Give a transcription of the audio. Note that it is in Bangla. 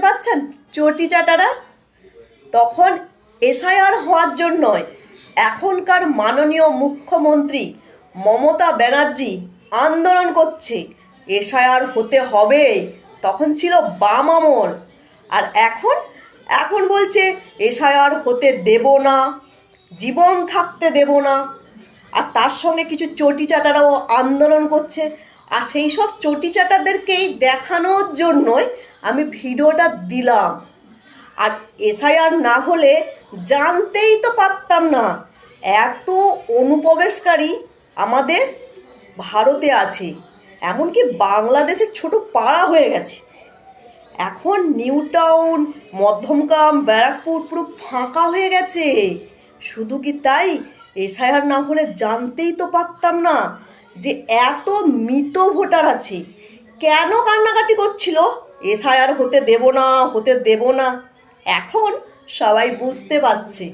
পাচ্ছেন চটি চাটারা? তখন এসআইআর হওয়ার জন্যই এখনকার মাননীয় মুখ্যমন্ত্রী মমতা ব্যানার্জি আন্দোলন করছে। এসআইআর হতে হবে তখন ছিল বাম আমল। আর এখন? এখন বলছে এসআইআর হতে দেব না, জীবন থাকতে দেব না। আর তার সঙ্গে কিছু চটি চাটারাও আন্দোলন করছে। আর সেই সব চটি চাটাদেরকেই দেখানোর জন্যই আমি ভিডিওটা দিলাম। আর এসআইআর না হলে জানতেই তো পারতাম না। এত অনুপ্রবেশকারী আমাদের ভারতে আছে। এমনকি বাংলাদেশের ছোট পাড়া হয়ে গেছে। এখন নিউ টাউন, মধ্যমগ্রাম, ব্যারাকপুর পুরো ফাঁকা হয়ে গেছে। শুধু কি তাই? এসআইআর না হলে জানতেই তো পারতাম না যে এত মৃত ভোটার আছে। কেন কান্নাকাটি করছিল? এসআইআর হতে দেব না হতে দেব না। এখন সবাই বুঝতে পারছে।